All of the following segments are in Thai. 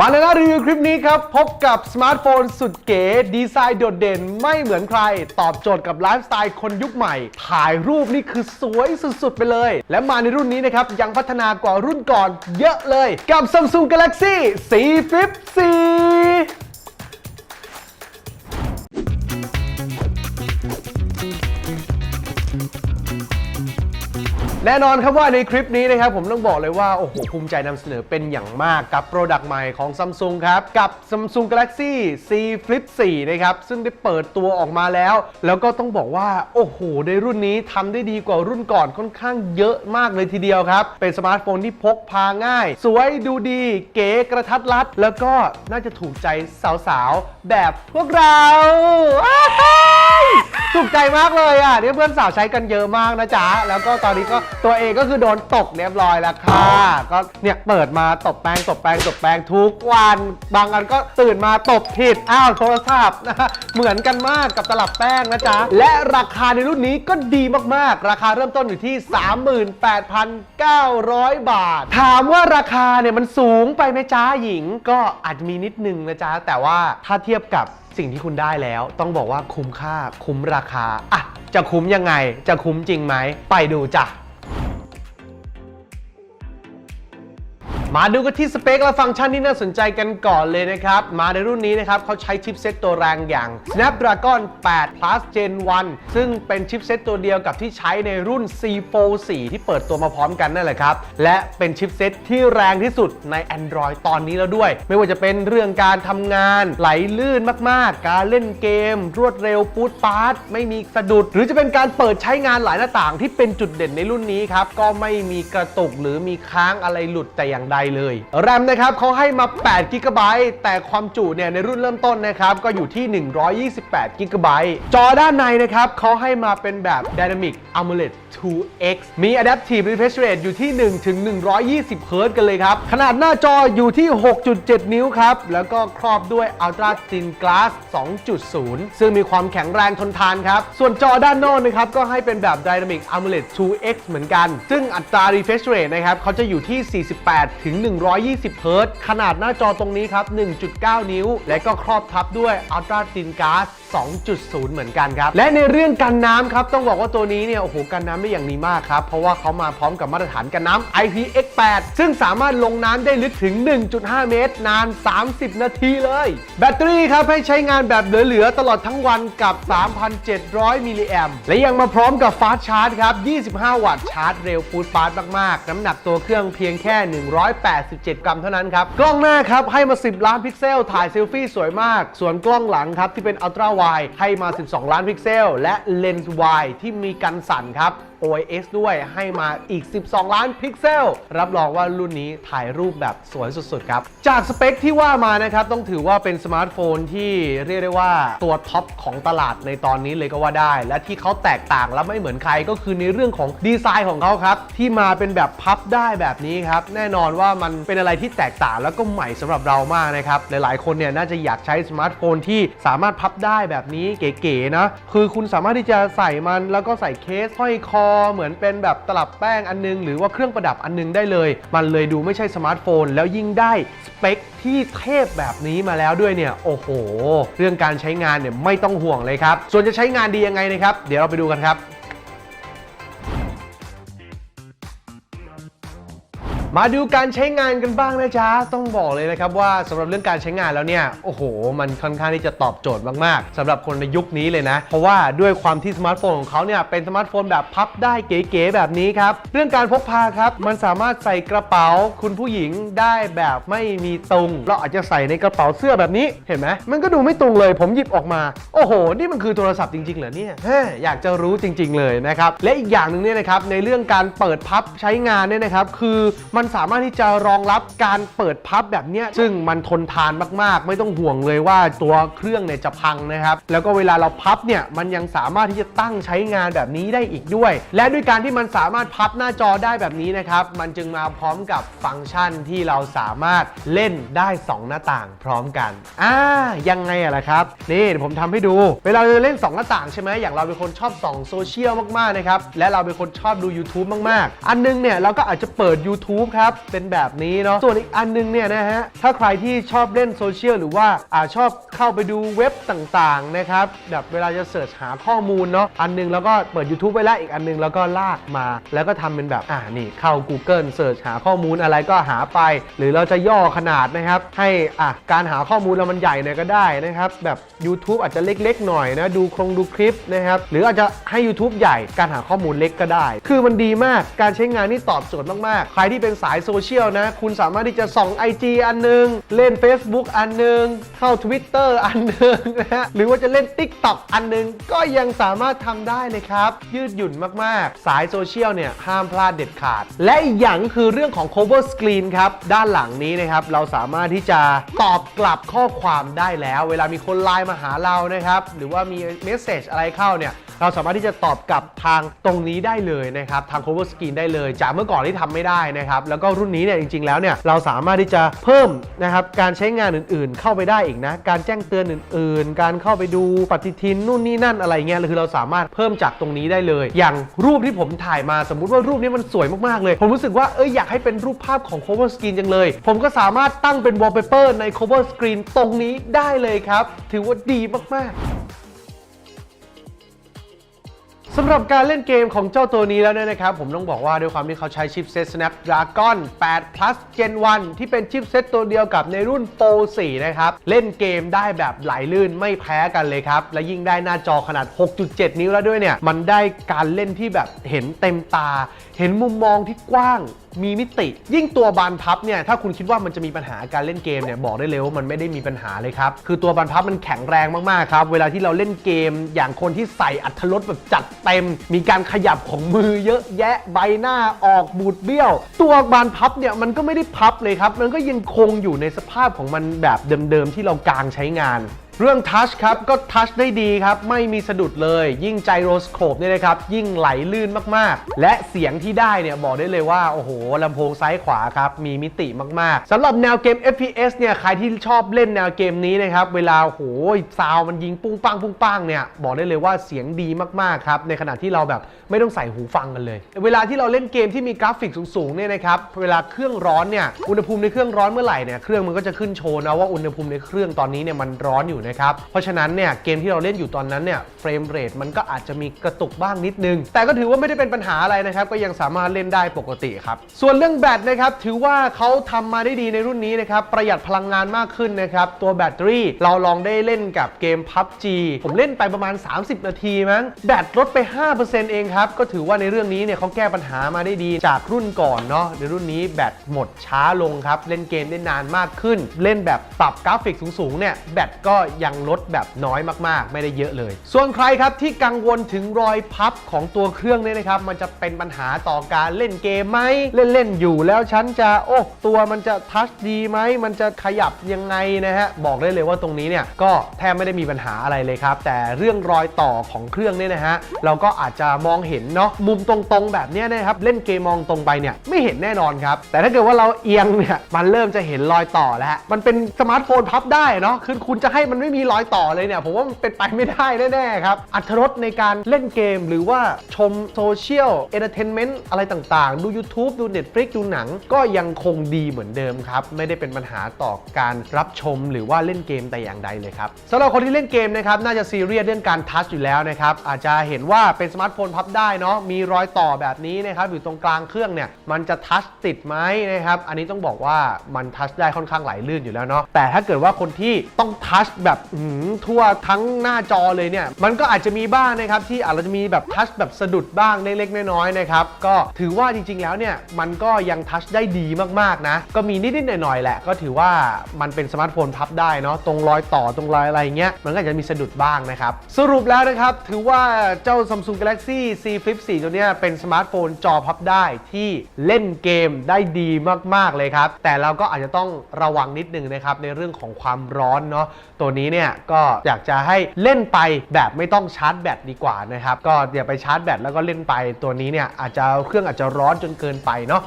บานาน่ารีวิวคลิปนี้ครับ พบกับสมาร์ทโฟนสุดเก๋ ดีไซน์โดดเด่นไม่เหมือนใคร ตอบโจทย์กับไลฟ์สไตล์คนยุคใหม่ ถ่ายรูปนี่คือสวยสุดๆ ไปเลย และมาในรุ่นนี้นะครับ ยังพัฒนากว่ารุ่นก่อนเยอะเลย กับ Samsung Galaxy C Flip 4 แน่นอนครับว่าในคลิปนี้นะครับผมต้องบอกเลยว่า โอ้โห ภูมิใจนำเสนอเป็นอย่างมากกับโปรดักต์ใหม่ของ Samsung ครับ กับ Samsung Galaxy C Flip 4 นะครับ ซึ่งได้เปิดตัวออกมาแล้ว แล้วก็ต้องบอกว่า โอ้โห ในรุ่นนี้ทำได้ดีกว่ารุ่นก่อนค่อนข้างเยอะมากเลยทีเดียวครับ เป็นสมาร์ทโฟนที่พกพาง่าย สวยดูดี เก๋กระทัดรัด แล้วก็น่าจะถูกใจสาวๆ แบบพวกเราถูกใจมากเลยอะเนี่ยเพื่อนสาวใช้กันเยอะมากนะจ๊ะแล้วก็ตอนนี้ก็ตัวเองก็คือโดนตกเรียบร้อยแล้วค่ะ ก็เนี่ยเปิดมาตบแป้งตบแป้งตบแป้งทุกวัน บางอันก็ตื่นมาตบผิดอ้าวโทรศัพท์นะฮะเหมือนกันมากกับตลับแป้งนะจ๊ะ และราคาในรุ่นนี้ก็ดีมากๆ ราคาเริ่มต้นอยู่ที่ 38,900 บาท ถามว่าราคาเนี่ยมันสูงไปไหมจ้าหญิง ก็อาจจะมีนิดนึงนะจ๊ะ แต่ว่าถ้าเทียบกับสิ่งที่คุณได้แล้ว ต้องบอกว่าคุ้มค่าคุ้มราคาอะจะคุ้มยังไง จะคุ้มจริงไหม ไปดูจ้ะ มาดูกันที่สเปคและฟังก์ชันที่น่าสนใจกันก่อนเลยนะครับ มาในรุ่นนี้นะครับเขาใช้ชิปเซ็ตตัวแรงอย่าง Snapdragon 8 Plus Gen 1 ซึ่งเป็นชิปเซ็ตตัวเดียวกับที่ใช้ในรุ่น C4 4 ที่เปิดตัวมาพร้อมกันนั่นแหละครับ และเป็นชิปเซ็ตที่แรงที่สุดใน Android ตอนนี้แล้วด้วย ไม่ว่าจะเป็นเรื่องการทำงานไหลลื่นมากๆ การเล่นเกม รวดเร็วปูดปาร์ตไม่มีสะดุด หรือจะเป็นการเปิดใช้งานหลายหน้าต่างที่เป็นจุดเด่นในรุ่นนี้ครับก็ไม่มีกระตุกหรือมีค้างอะไรหลุดแต่อย่างใดเลยแรมนะครับเขาให้มา8 g b แต่ความจุเนี่ยในรุ่นเริ่มต้นนะครับก็อยู่ที่ 128 g b จอด้านในนะครับเขาให้มาเป็นแบบ Dynamic AMOLED 2X มี Adaptive Refresh Rate อยู่ที่ 1 ถึง 120 Hz กันเลยครับ ขนาดหน้าจออยู่ที่ 6.7 นิ้วครับ แล้วก็ครอบด้วย Ultra Thin Glass 2.0 ซึ่งมีความแข็งแรงทนทานครับ ส่วนจอด้านนอกนะครับ ก็ให้เป็นแบบ Dynamic AMOLED 2X เหมือนกัน ซึ่งอัตรา refresh rate นะครับเขาจะอยู่ที่ 48 ถึง120 เฮิร์ขนาดหน้าจอตรงนี้ครับ 1.9 นิ้ว และก็ครอบทับด้วย Ultra Thin Glass 2.0 เหมือนกันครับ และในเรื่องกันน้ำครับ ต้องบอกว่าตัวนี้เนี่ย โอ้โห กันน้ำได้อย่างดีมากครับ เพราะว่าเขามาพร้อมกับมาตรฐานกันน้ำ IPX8 ซึ่งสามารถลงน้ำได้ลึกถึง 1.5 เมตร นาน 30 นาทีเลย แบตเตอรี่ครับ ให้ใช้งานแบบเหลือ ๆ ตลอดทั้งวันกับ 3,700 มิลลิแอมป์และยังมาพร้อมกับฟาสชาร์จครับ 25 วัตต์ชาร์จเร็วฟูดฟาสต์มาก ๆ น้ำหนักตัวเครื่องเพียงแค่ 187 กรัมเท่านั้นครับกล้องหน้าครับให้มา 10 ล้านพิกเซลถ่ายเซลฟี่สวยมาก ส่วนกล้องหลังครับที่เป็นอัลตร้าไวให้มา 12 ล้านพิกเซล และเลนส์ไวที่มีกันสั่นครับ OIS ด้วยให้มาอีก 12 ล้านพิกเซล รับรองว่ารุ่นนี้ถ่ายรูปแบบสวยสุดๆ ครับ จากสเปคที่ว่ามานะครับ ต้องถือว่าเป็นสมาร์ทโฟนที่เรียกได้ว่าตัวท็อปของตลาดในตอนนี้เลยก็ว่าได้ และที่เขาแตกต่างและไม่เหมือนใครก็คือในเรื่องของดีไซน์ของเขาครับ ที่มาเป็นแบบพับได้แบบนี้ครับ แน่นอนว่ามันเป็นอะไรที่แตกต่างแล้วก็ใหม่สำหรับเรามากนะครับหลายๆคนเนี่ยน่าจะอยากใช้สมาร์ทโฟนที่สามารถพับได้แบบนี้เก๋ๆนะ คือคุณสามารถที่จะใส่มันแล้วก็ใส่เคสห้อยคอ เหมือนเป็นแบบตลับแป้งอันนึง หรือว่าเครื่องประดับอันนึงได้เลย มันเลยดูไม่ใช่สมาร์ทโฟน แล้วยิ่งได้สเปคที่เทพแบบนี้มาแล้วด้วยเนี่ย โอ้โห เรื่องการใช้งานเนี่ยไม่ต้องห่วงเลยครับ ส่วนจะใช้งานดียังไงนะครับ เดี๋ยวเราไปดูกันครับ มาดูการใช้งานกันบ้างนะจ๊ะ ต้องบอกเลยนะครับว่าสำหรับเรื่องการใช้งานแล้วเนี่ย โอ้โห มันค่อนข้างที่จะตอบโจทย์มากๆสำหรับคนในยุคนี้เลยนะ เพราะว่าด้วยความที่สมาร์ทโฟนของเขาเนี่ย เป็นสมาร์ทโฟนแบบพับได้เก๋ๆแบบนี้ครับ เรื่องการพกพาครับ มันสามารถใส่กระเป๋าคุณผู้หญิงได้แบบไม่มีตุง เราอาจจะใส่ในกระเป๋าเสื้อแบบนี้ เห็นไหมมันก็ดูไม่ตุงเลย ผมหยิบออกมา โอ้โห นี่มันคือโทรศัพท์จริงๆเหรอเนี่ยแฮะอยากจะรู้จริง ๆ เลยนะครับ และอีกอย่างหนึ่งเนี่ยนะครับ ในเรื่องการเปิดพับใช้งานเนี่ยนะครับ คือมันสามารถที่จะรองรับการเปิดพับแบบนี้ซึ่งมันทนทานมากๆ ไม่ต้องห่วงเลยว่าตัวเครื่องเนี่ยจะพังนะครับ แล้วก็เวลาเราพับเนี่ยมันยังสามารถที่จะตั้งใช้งานแบบนี้ได้อีกด้วย และด้วยการที่มันสามารถพับหน้าจอได้แบบนี้นะครับ มันจึงมาพร้อมกับฟังก์ชันที่เราสามารถเล่นได้ 2 หน้าต่างพร้อมกันอ่ายังไงอะล่ะครับ นี่เดี๋ยวผมทำให้ดู เวลาเราเล่น 2 หน้าต่างใช่ไหมอย่างเราเป็นคนชอบส่องโซเชียลมากๆนะครับและเราเป็นคนชอบดู YouTube มากๆ อันนึงเนี่ยเราก็อาจจะเปิด YouTube ครับ เป็นแบบนี้เนาะ ส่วนอีกอันนึงเนี่ยนะฮะ ถ้าใครที่ชอบเล่นโซเชียลหรือว่าอาชอบเข้าไปดูเว็บต่างๆนะครับ แบบเวลาจะเสิร์ชหาข้อมูลเนาะ อันนึงแล้วก็เปิด YouTube ไว้แล้วอีกอันนึงแล้วก็ลากมา แล้วก็ทำเป็นแบบ อ่า นี่เข้า Google เสิร์ชหาข้อมูลอะไรก็หาไป หรือเราจะย่อขนาดนะครับ ให้อะการหาข้อมูลเรามันใหญ่หน่อยก็ได้นะครับ แบบ YouTube อาจจะเล็กๆหน่อยนะ ดูครงดูคลิปนะครับ หรืออาจจะให้ YouTube ใหญ่ การหาข้อมูลเล็กก็ได้ คือมันดีมาก การใช้งานนี่ตอบโจทย์มากๆ ใครที่เป็นสายโซเชียลนะ คุณสามารถที่จะส่อง IG อันหนึง เล่น Facebook อันหนึง เข้า Twitter อันหนึงนะฮะหรือว่าจะเล่น TikTok อันหนึง ก็ยังสามารถทำได้เลยครับ ยืดหยุ่นมากๆ สายโซเชียลเนี่ย ห้ามพลาดเด็ดขาด และอีกอย่างคือเรื่องของ cover screen ครับ ด้านหลังนี้นะครับ เราสามารถที่จะตอบกลับข้อความได้แล้ว เวลามีคนไลน์มาหาเรานะครับหรือว่ามีเมสเซจอะไรเข้าเนี่ย เราสามารถที่จะตอบกลับทางตรงนี้ได้เลยนะครับ ทาง cover screen ได้เลย จากเมื่อก่อนที่ทำไม่ได้นะครับ แล้วก็รุ่นนี้เนี่ยจริง ๆ แล้วเนี่ยเราสามารถที่จะเพิ่มนะครับการใช้งานอื่นๆ เข้าไปได้อีกนะ การแจ้งเตือนอื่น ๆ การเข้าไปดูปฏิทินนู่นนี่นั่นอะไรเงี้ยคือเราสามารถเพิ่มจากตรงนี้ได้เลย อย่างรูปที่ผมถ่ายมาสมมุติว่ารูปนี้มันสวยมากๆเลย ผมรู้สึกว่าเอ้ยอยากให้เป็นรูปภาพของ cover screen จังเลย ผมก็สามารถตั้งเป็น wallpaper ใน cover screen ตรงนี้ได้เลยครับ ถือว่าดีมากๆ สำหรับการเล่นเกมของเจ้าตัวนี้แล้วเนี่ยนะครับ ผมต้องบอกว่าด้วยความที่เขาใช้ชิปเซต Snapdragon 8 Plus Gen 1 ที่เป็นชิปเซตตัวเดียวกับในรุ่น Pro 4 นะครับ เล่นเกมได้แบบไหลลื่นไม่แพ้กันเลยครับ และยิ่งได้หน้าจอขนาด 6.7 นิ้วแล้วด้วยเนี่ย มันได้การเล่นที่แบบเห็นเต็มตา เห็นมุมมองที่กว้าง มีมิติ ยิ่งตัวบานพับเนี่ยถ้าคุณคิดว่ามันจะมีปัญหาการเล่นเกมเนี่ยบอกได้เลยว่ามันไม่ได้มีปัญหาเลยครับ คือตัวบานพับมันแข็งแรงมากๆครับ เวลาที่เราเล่นเกม อย่างคนที่ใส่อัตรถรสแบบจัดเต็ม มีการขยับของมือเยอะแยะใบหน้าออกบูดเบี้ยว ตัวบานพับเนี่ยมันก็ไม่ได้พับเลยครับ มันก็ยังคงอยู่ในสภาพของมันแบบเดิมๆที่เรากางใช้งาน เรื่องทัชครับก็ทัชได้ดีครับ ไม่มีสะดุดเลย ยิ่งไจโรสโคปเนี่ยนะครับ ยิ่งไหลลื่นมากๆ และเสียงที่ได้เนี่ย บอกได้เลยว่า โอ้โหลำโพงซ้ายขวาครับ มีมิติมากๆสำหรับแนวเกม FPS เนี่ย ใครที่ชอบเล่นแนวเกมนี้นะครับ เวลาโอ้โหซาวมันยิงปุ้งปังปุ้งปังเนี่ย บอกได้เลยว่าเสียงดีมากๆครับในขณะที่เราแบบไม่ต้องใส่หูฟังกันเลย เวลาที่เราเล่นเกมที่มีกราฟิกสูงๆเนี่ยนะครับเวลาเครื่องร้อนเนี่ยอุณหภูมิในเครื่องร้อนเมื่อไหร่เนี่ยเครื่องมันก็จะขึ้นโชว์นะว่าอุณหภูมิในเครื่องตอนนี้เนี่ยมันร้อนอยู่นะครับ เพราะฉะนั้นเนี่ยเกมที่เราเล่นอยู่ตอนนั้นเนี่ยเฟรมเรทมันก็อาจจะมีกระตุกบ้างนิดนึง แต่ก็ถือว่าไม่ได้เป็นปัญหาอะไรนะครับ ก็ยังสามารถเล่นได้ปกติครับ ส่วนเรื่องแบตนะครับถือว่าเขาทำมาได้ดีในรุ่นนี้นะครับประหยัดพลังงานมากขึ้นนะครับตัวแบตเตอรี่เราลองได้เล่นกับเกม PUBG ผมเล่นไปประมาณ 30 นาทีมั้งแบตลดไป 5%เองครับก็ถือว่าในเรื่องนี้เนี่ยเขาแก้ปัญหามาได้ดีจากรุ่นก่อนเนาะในรุ่นนี้แบตหมดช้าลงครับเล่นเกมได้นานมากขึ้น เล่นแบบปรับกราฟิกสูงๆเนี่ยแบตก็ยังลดแบบน้อยมากๆ ไม่ได้เยอะเลย ส่วนใครครับที่กังวลถึงรอยพับของตัวเครื่องเนี่ยนะครับ มันจะเป็นปัญหาต่อการเล่นเกมไหมเล่นๆอยู่แล้วฉันจะโอ้ตัวมันจะทัชดีไหมมันจะขยับยังไงนะฮะบอกได้เลยว่าตรงนี้เนี่ยก็แทบไม่ได้มีปัญหาอะไรเลยครับ แต่เรื่องรอยต่อของเครื่องเนี่ยนะฮะเราก็อาจจะมองเห็นเนาะมุมตรงๆแบบเนี้ยนะครับเล่นเกมมองตรงไปเนี่ยไม่เห็นแน่นอนครับ แต่ถ้าเกิดว่าเราเอียงเนี่ยมันเริ่มจะเห็นรอยต่อแล้ว มันเป็นสมาร์ทโฟนพับได้เนาะคือคุณจะให้มันไม่มีรอยต่อเลยเนี่ย ผมว่ามันเป็นไปไม่ได้แน่ๆครับ อัตรสในการเล่นเกมหรือว่าชมโซเชียลเอนเตอร์เทนเมนต์อะไรต่างๆ ดู YouTube ดู Netflix ดูหนัง ก็ยังคงดีเหมือนเดิมครับ ไม่ได้เป็นปัญหาต่อการรับชมหรือว่าเล่นเกมแต่อย่างใดเลยครับสำหรับคนที่เล่นเกมนะครับน่าจะซีเรียสเรื่องการทัชอยู่แล้วนะครับอาจจะเห็นว่าเป็นสมาร์ทโฟนพับได้เนาะมีรอยต่อแบบนี้นะครับอยู่ตรงกลางเครื่องเนี่ยมันจะทัชติดไหมนะครับอันนี้ต้องบอกว่ามันทัชได้ค่อนข้างไหลลื่นอยู่แล้วเนาะแต่ถ้าเกิดว่าคนที่ต้องทัชแบบอื้อหือทั่วทั้งหน้าจอเลยเนี่ย มันก็อาจจะมีบ้างนะครับ ที่อาจจะมีแบบทัชแบบสะดุดบ้างเล็กๆน้อยๆนะครับ ก็ถือว่าจริง ๆ แล้วเนี่ย มันก็ยังทัชได้ดีมากๆนะ ก็มีนิดๆหน่อยๆแหละ ก็ถือว่ามันเป็นสมาร์ทโฟนพับได้เนาะตรงรอยต่อตรงรอยอะไรเงี้ยมันก็อาจจะมีสะดุดบ้างนะครับ สรุปแล้วนะครับ ถือว่าเจ้า Samsung Galaxy Z Flip 4 ตัวเนี้ยเป็นสมาร์ทโฟนจอพับได้ที่เล่นเกมได้ดีมากๆเลยครับแต่เราก็อาจจะต้องระวังนิดนึงนะครับในเรื่องของความร้อนเนาะตัวนี้เนี่ยก็อยากจะให้เล่นไปแบบไม่ต้องชาร์จแบตดีกว่านะครับก็อย่าไปชาร์จแบตแล้วก็เล่นไปตัวนี้เนี่ยอาจจะเครื่องอาจจะร้อนจนเกินไปเนาะ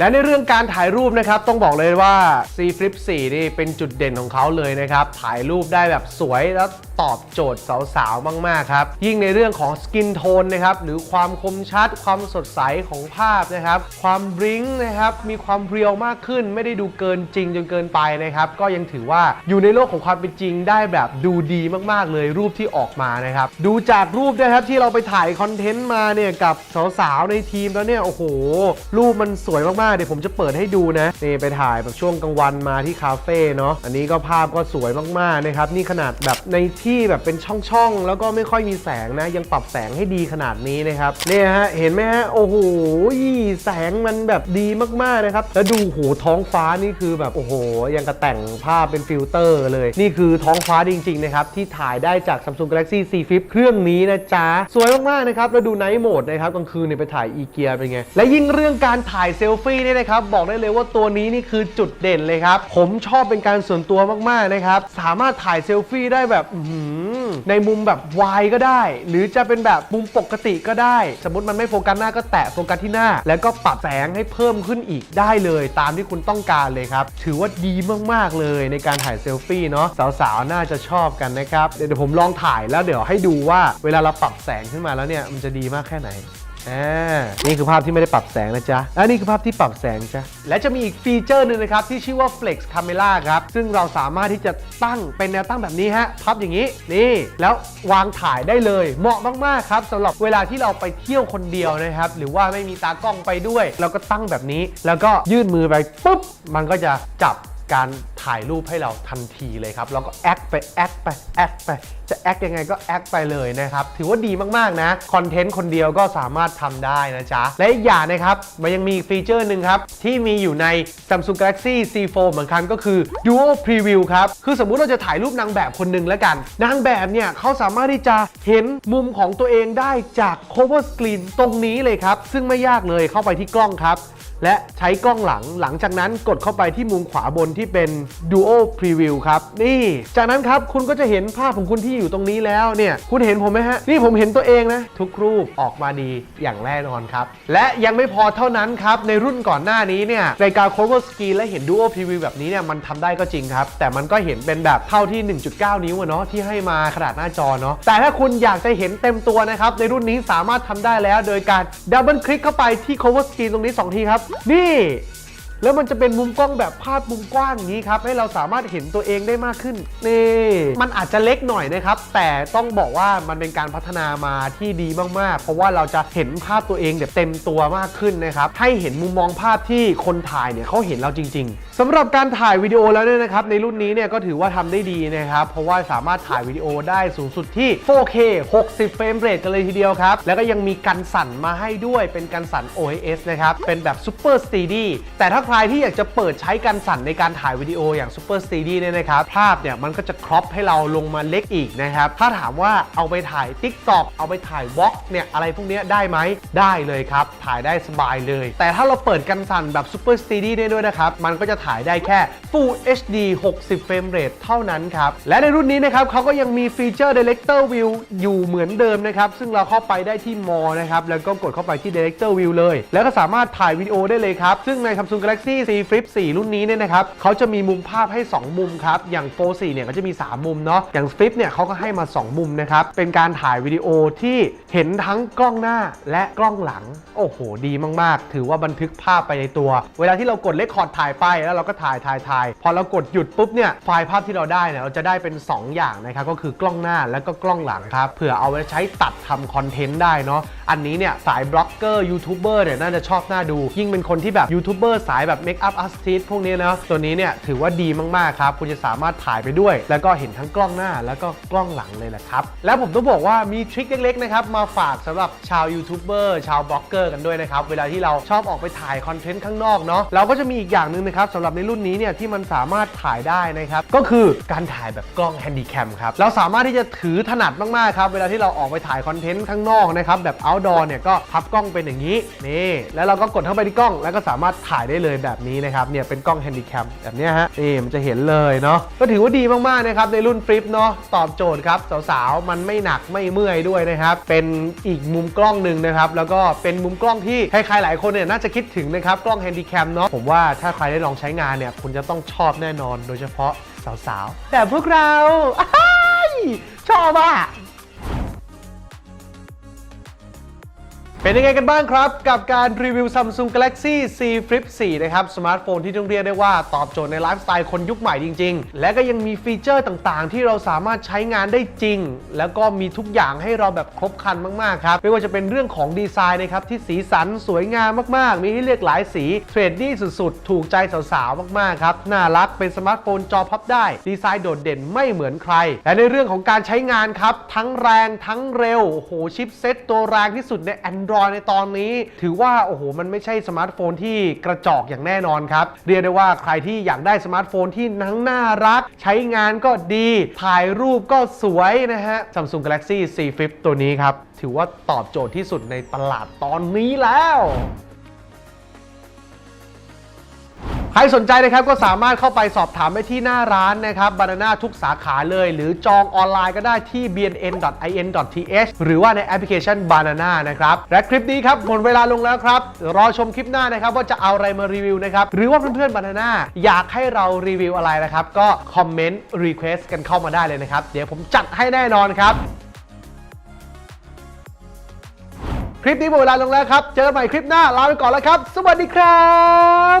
และในเรื่องการถ่ายรูปนะครับ ต้องบอกเลยว่า C Flip 4 นี่เป็นจุดเด่นของเขาเลยนะครับ ถ่ายรูปได้แบบสวยแล้วตอบโจทย์สาวๆ มากๆ ครับ ยิ่งในเรื่องของสกินโทนนะครับ หรือความคมชัด ความสดใสของภาพนะครับ ความบริ้งนะครับ มีความเรียวมากขึ้น ไม่ได้ดูเกินจริงจนเกินไปนะครับ ก็ยังถือว่าอยู่ในโลกของความเป็นจริงได้แบบดูดีมากๆ เลยรูปที่ออกมานะครับ ดูจากรูปนะครับที่เราไปถ่ายคอนเทนต์มาเนี่ยกับสาวๆ ในทีมแล้วเนี่ย โอ้โห รูปมันสวยมากๆเดี๋ยวผมจะเปิดให้ดูนะนี่ไปถ่ายแบบช่วงกลางวันมาที่คาเฟ่เนาะอันนี้ก็ภาพก็สวยมากๆนะครับนี่ขนาดแบบในที่แบบเป็นช่องๆแล้วก็ไม่ค่อยมีแสงนะ ยังปรับแสงให้ดีขนาดนี้นะครับเนี่ยฮะเห็นไหมฮะโอ้โหแสงมันแบบดีมากๆนะครับแล้วดูโหท้องฟ้านี่คือแบบโอ้โห ยังกระแต่งภาพเป็นฟิลเตอร์เลย นี่คือท้องฟ้าจริงๆนะครับที่ถ่ายได้จาก Samsung Galaxy C Flip เครื่องนี้นะจ๊ะสวยมากๆนะครับแล้วดูไนท์โหมดนะครับกลางคืนเนี่ยไปถ่ายอีเกียเป็นไงและยิ่งเรื่องการถ่ายเซลฟี่เนี่นะครับบอกได้เลยว่าตัวนี้นี่คือจุดเด่นเลยครับ ผมชอบเป็นการส่วนตัวมากๆนะครับ สามารถถ่ายเซลฟี่ได้แบบในมุมแบบวายก็ได้ หรือจะเป็นแบบมุมปกติก็ได้ สมมติมันไม่โฟกัสหน้าก็แตะโฟกัสที่หน้า แล้วก็ปรับแสงให้เพิ่มขึ้นอีกได้เลย ตามที่คุณต้องการเลยครับ ถือว่าดีมากๆเลยในการถ่ายเซลฟี่เนาะสาวๆน่าจะชอบกันนะครับเดี๋ยวผมลองถ่ายแล้วเดี๋ยวให้ดูว่าเวลาเราปรับแสงขึ้นมาแล้วเนี่ยมันจะดีมากแค่ไหน อ่านี่คือภาพที่ไม่ได้ปรับแสงนะจ๊ะและนี่คือภาพที่ปรับแสงจ้ะและจะมีอีกฟีเจอร์หนึ่งนะครับ ที่ชื่อว่า Flex Camera ครับ ซึ่งเราสามารถที่จะตั้งเป็นแนวตั้งแบบนี้ฮะพับอย่างนี้ นี่ แล้ววางถ่ายได้เลย เหมาะมาก ๆ ครับสำหรับเวลาที่เราไปเที่ยวคนเดียวนะครับ หรือว่าไม่มีตากล้องไปด้วย เราก็ตั้งแบบนี้ แล้วก็ยื่นมือไปปุ๊บมันก็จะจับการ ถ่ายรูปให้เราทันทีเลยครับแล้วก็แอคไปแอคไปแอคไปจะแอคยังไงก็แอคไปเลยนะครับถือว่าดีมากๆนะคอนเทนต์คนเดียวก็สามารถทำได้นะจ๊ะและอีกอย่างนะครับมันยังมีฟีเจอร์หนึ่งครับที่มีอยู่ใน Samsung Galaxy C4 เหมือนกันก็คือ Duo Preview ครับคือสมมุติเราจะถ่ายรูปนางแบบคนหนึ่งแล้วกัน นางแบบเนี่ยเขาสามารถที่จะเห็นมุมของตัวเองได้จาก cover screen ตรงนี้เลยครับซึ่งไม่ยากเลยเข้าไปที่กล้องครับ และใช้กล้องหลังหลังจากนั้นกดเข้าไปที่มุมขวาบนที่เป็น Duo Preview ครับ นี่ จากนั้นครับคุณก็จะเห็นภาพของคุณที่อยู่ตรงนี้แล้วเนี่ย คุณเห็นผมไหมฮะ นี่ผมเห็นตัวเองนะ ทุกรูปออกมาดีอย่างแน่นอนครับ และยังไม่พอเท่านั้นครับ ในรุ่นก่อนหน้านี้เนี่ยในการ cover screen และเห็น Duo Preview แบบนี้เนี่ยมันทำได้ก็จริงครับ แต่มันก็เห็นเป็นแบบเท่าที่ 1.9 นิ้วเนาะที่ให้มาขนาดหน้าจอเนาะแต่ถ้าคุณอยากจะเห็นเต็มตัวนะครับในรุ่นนี้สามารถทำได้แล้ว โดยการดับเบิลคลิกเข้าไปที่ cover screen ตรงนี้ 2 ทีครับนี่ แล้วมันจะเป็นมุมกล้องแบบภาพมุมกว้างอย่างนี้ครับให้เราสามารถเห็นตัวเองได้มากขึ้นนี่มันอาจจะเล็กหน่อยนะครับ แต่ต้องบอกว่ามันเป็นการพัฒนามาที่ดีมากๆ เพราะว่าเราจะเห็นภาพตัวเองแบบเต็มตัวมากขึ้นนะครับให้เห็นมุมมองภาพที่คนถ่ายเนี่ยเขาเห็นเราจริง ๆสำหรับการถ่ายวิดีโอแล้วเนี่ยนะครับในรุ่นนี้เนี่ยก็ถือว่าทำได้ดีนะครับเพราะว่าสามารถถ่ายวิดีโอได้สูงสุดที่ 4K 60 เฟรมเรทกันเลยทีเดียวครับแล้วก็ยังมีกันสั่นมาให้ด้วยเป็นกันสั่น OIS นะครับเป็นแบบ Super Steady แต่ถ้าใครที่อยากจะเปิดใช้กันสั่นในการถ่ายวิดีโออย่าง Super Steady เนี่ยนะครับภาพเนี่ยมันก็จะครอปให้เราลงมาเล็กอีกนะครับ ถ้าถามว่าเอาไปถ่าย TikTok เอาไปถ่ายวอล์กเนี่ยอะไรพวกนี้ได้ไหมได้เลยครับ ถ่ายได้สบายเลย แต่ถ้าเราเปิดกันสั่นแบบ Super Steady ได้ด้วยนะครับ มันก็จะถ่ายได้แค่ Full HD 60 เฟรมเรทเท่านั้นครับ และในรุ่นนี้นะครับเขาก็ยังมีฟีเจอร์ Director View อยู่เหมือนเดิมนะครับ ซึ่งเราเข้าไปได้ที่มอนะครับแล้วก็กดเข้าไปที่ Director View เลย แล้วก็สามารถถ่ายวิดีโอได้เลยครับซึ่งใน Samsung Galaxy C Flip 4 รุ่นนี้เนี่ยนะครับเขาจะมีมุมภาพให้ 2 มุมครับ อย่าง Fold 4เนี่ยก็จะมี 3 มุมเนาะ อย่าง Flip เนี่ยเขาก็ให้มา 2 มุมนะครับ เป็นการถ่ายวิดีโอที่เห็นทั้งกล้องหน้าและกล้องหลัง โอ้โห ดีมาก ๆ ถือว่าบันทึกภาพไปในตัว เวลาที่เรากดเลคคอร์ดถ่ายไปแล้วเราก็ถ่ายถ่ายถ่ายพอเรากดหยุดปุ๊บเนี่ยไฟล์ภาพที่เราได้เนี่ยเราจะได้เป็น 2 อย่างนะครับก็คือกล้องหน้าและก็กล้องหลังครับเผื่อเอาไว้ใช้ตัดทำคอนเทนต์ได้เนาะ อันนี้เนี่ยสายบล็อกเกอร์ยูทูบเบอร์เนี่ยน่าจะชอบน่าดู ยิ่งเป็นคนที่แบบยูทูบเบอร์สายแบบเมคอัพอาร์ติสพวกนี้นะตัวนี้เนี่ยถือว่าดีมากๆครับ คุณจะสามารถถ่ายไปด้วย แล้วก็เห็นทั้งกล้องหน้าแล้วก็กล้องหลังเลยแหละครับ แล้วผมต้องบอกว่ามีทริคเล็กๆนะครับมาฝากสำหรับชาวยูทูบเบอร์ชาวบล็อกเกอร์กันด้วยนะครับ เวลาที่เราชอบออกไปถ่ายคอนเทนต์ข้างนอกเนาะเราก็จะมีอีกอย่างหนึ่งนะครับสำหรับในรุ่นนี้เนี่ยที่มันสามารถถ่ายได้นะครับก็คือการถ่ายแบบกล้องแฮนดี้แคมครับเราสามารถที่จะถือถนัดมากๆครับเวลาที่เราออกไปถ่ายคอนเทนต์ข้างนอกนะครับแบบ outdoor outdoor เนี่ยก็พับกล้องเป็นอย่างนี้นี่แล้วเราก็กดเข้าไปที่กล้อง แล้วก็สามารถถ่ายได้เลยแบบนี้นะครับเนี่ยเป็นกล้อง Handycam แบบนี้ฮะนี่มันจะเห็นเลยเนาะก็ถือว่าดีมากๆนะครับในรุ่นฟลิปเนาะตอบโจทย์ครับสาวๆมันไม่หนักไม่เมื่อยด้วยนะครับเป็นอีกมุมกล้องหนึ่งนะครับแล้วก็เป็นมุมกล้องที่ใครๆหลายคนเนี่ยน่าจะคิดถึงนะครับกล้อง Handycam เนาะผมว่าถ้าใครได้ลองใช้งานเนี่ยคุณจะต้องชอบแน่นอนโดยเฉพาะสาวๆ แต่พวกเราชอบอะ เป็นยังไงกันบ้างครับ กับการรีวิว Samsung Galaxy Z Flip 4 นะครับ สมาร์ทโฟนที่ต้องเรียกได้ว่าตอบโจทย์ในไลฟ์สไตล์คนยุคใหม่จริง ๆ และก็ยังมีฟีเจอร์ต่างๆ ที่เราสามารถใช้งานได้จริง แล้วก็มีทุกอย่างให้เราแบบครบครันมาก ๆ ครับ ไม่ว่าจะเป็นเรื่องของดีไซน์นะครับ ที่สีสันสวยงามมากๆ มีให้เลือกหลายสีเทรดดี้สุด ๆ ถูกใจสาวๆมากๆครับน่ารักเป็นสมาร์ทโฟนจอพับได้ ดีไซน์โดดเด่นไม่เหมือนใคร และในเรื่องของการใช้งานครับทั้งแรงทั้งเร็วโอ้โหชิปเซ็ตตัวแรงที่สุดใน Android ในตอนนี้ ถือว่า โอ้โห มันไม่ใช่สมาร์ทโฟนที่กระจอกอย่างแน่นอนครับ เรียกได้ว่าใครที่อยากได้สมาร์ทโฟนที่นั้งน่ารัก ใช้งานก็ดี ถ่ายรูปก็สวยนะฮะ Samsung Galaxy C Flip ตัวนี้ครับ ถือว่าตอบโจทย์ที่สุดในตลาดตอนนี้แล้ว ใครสนใจนะครับก็สามารถเข้าไปสอบถามได้ที่หน้าร้านนะครับบานาน่าทุกสาขาเลย หรือจองออนไลน์ก็ได้ที่ bnn.in.th หรือว่าในแอปพลิเคชัน Banana นะครับ และคลิปนี้ครับหมดเวลาลงแล้วครับ รอชมคลิปหน้านะครับ ว่าจะเอาอะไรมารีวิวนะครับ หรือว่าเพื่อนๆ Banana อยากให้เรารีวิวอะไรนะครับ ก็คอมเมนต์รีเควสกันเข้ามาได้เลยนะครับ เดี๋ยวผมจัดให้แน่นอนครับ คลิปนี้หมดเวลาลงแล้วครับ เจอกันใหม่คลิปหน้าลาไปก่อนแล้วครับ สวัสดีครับ